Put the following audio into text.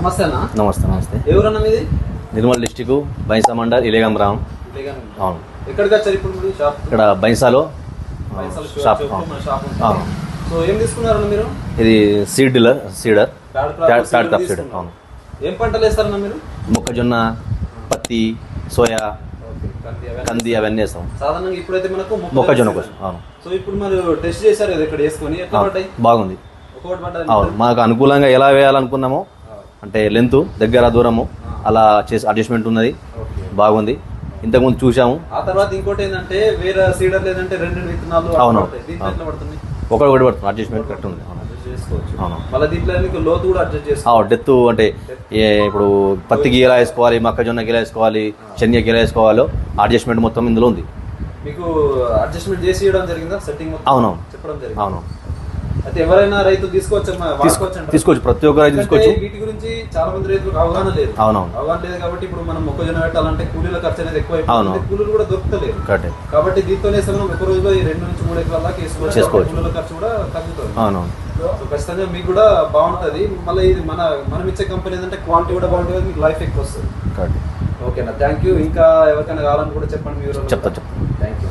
నమస్తే నమస్తే నమస్తే. ఎవరన్నా మీది? నిర్మల్ డిస్టిక్ బైన్సా మండల్ ఇలేగం ఉంది. అవును. ఎక్కడికి వచ్చారు ఇప్పుడు మీరు? షాప్? ఇక్కడ షాప్ షాప్ అవును. సో ఏం తీసుకున్నారన్న మీరు? ఇది seed seeder. Third crop seeder. అవును. ఏం పంటలు వేస్తారన్న మీరు? మొక్కజొన్న పత్తి సోయా కంది అవన్నీ. వేస్తాం. సాధారణంగా ఇప్పుడైతే మనకు మొక్కజొన్న. కోసం అవును. సో ఇప్పుడు మరి టెస్ట్ చేశారు కదా ఇక్కడ వేసుకొని? ఎట్లా అవును. పడ్డాయి? బాగుంది. అవును. మాకు అనుకూలంగా ఎలా వేయాలనుకున్నామో అంటే లెంత్ దగ్గర దూరము. అలా చేసి అడ్జస్ట్మెంట్ ఉన్నది. బాగుంది. ఇంతకుముందు చూసాము ఆ తర్వాత ఇంకోటి ఏంటంటే వేరే సీడర్ లేదంటే రెండు విత్తనాలు అవును. ఒకటి ఒకటి పడుతుంది. అడ్జస్ట్మెంట్ కరెక్ట్ ఉంది. మళ్ళీ దీంట్లో లోతు కూడా అడ్జస్ట్ డెత్ అంటే ఏ ఇప్పుడు పత్తికి ఎలా వేసుకోవాలి మొక్కజొన్నకి ఎలా వేసుకోవాలి శనగకి ఎలా వేసుకోవాలో అడ్జస్ట్మెంట్ మొత్తం ఇందులో ఉంది. మీకు అడ్జస్ట్మెంట్ చేసి ఇవ్వడం జరిగిందా? సెట్టింగ్ అవునవును. చెప్పడం జరిగింది? అవును. అయితే ఎవరైనా రైతు తీసుకోవచ్చు తీసుకోవచ్చు ప్రతి ఒక్క రైతు తీసుకోవచ్చు. వీటి గురించి చాలా మంది రైతులకు అవగాహన లేదు. అవునవును. అవగాహన లేదు కాబట్టి ఇప్పుడు మనం మొక్కజొన్న పెట్టాలంటే కూలీల ఖర్చు అనేది ఎక్కువ అవును. కూలీలు కూడా దొరుకుతలేదు. కరెక్ట్ కాబట్టి దీంతోనే మనం ఒక రోజులో ఈ రెండు నుంచి మూడు ఎకరాల దాకా వేసుకోవచ్చు చేసుకోవచ్చు. కూలీల ఖర్చు కూడా తగ్గుతుంది. అవునవును. సో ఖచ్చితంగా మీకు కూడా బాగుంటది. మళ్ళీ ఇది మన మనం ఇచ్చే కంపెనీ ఏంటంటే క్వాలిటీ కూడా బాగుంటుంది మీకు లైఫ్ ఎక్కువ వస్తుంది. ఓకేనా థ్యాంక్ యూ. ఇంకా ఎవరికైనా కావాలని కూడా చెప్పండి మీరు చెప్తా చెప్తా. Thank you.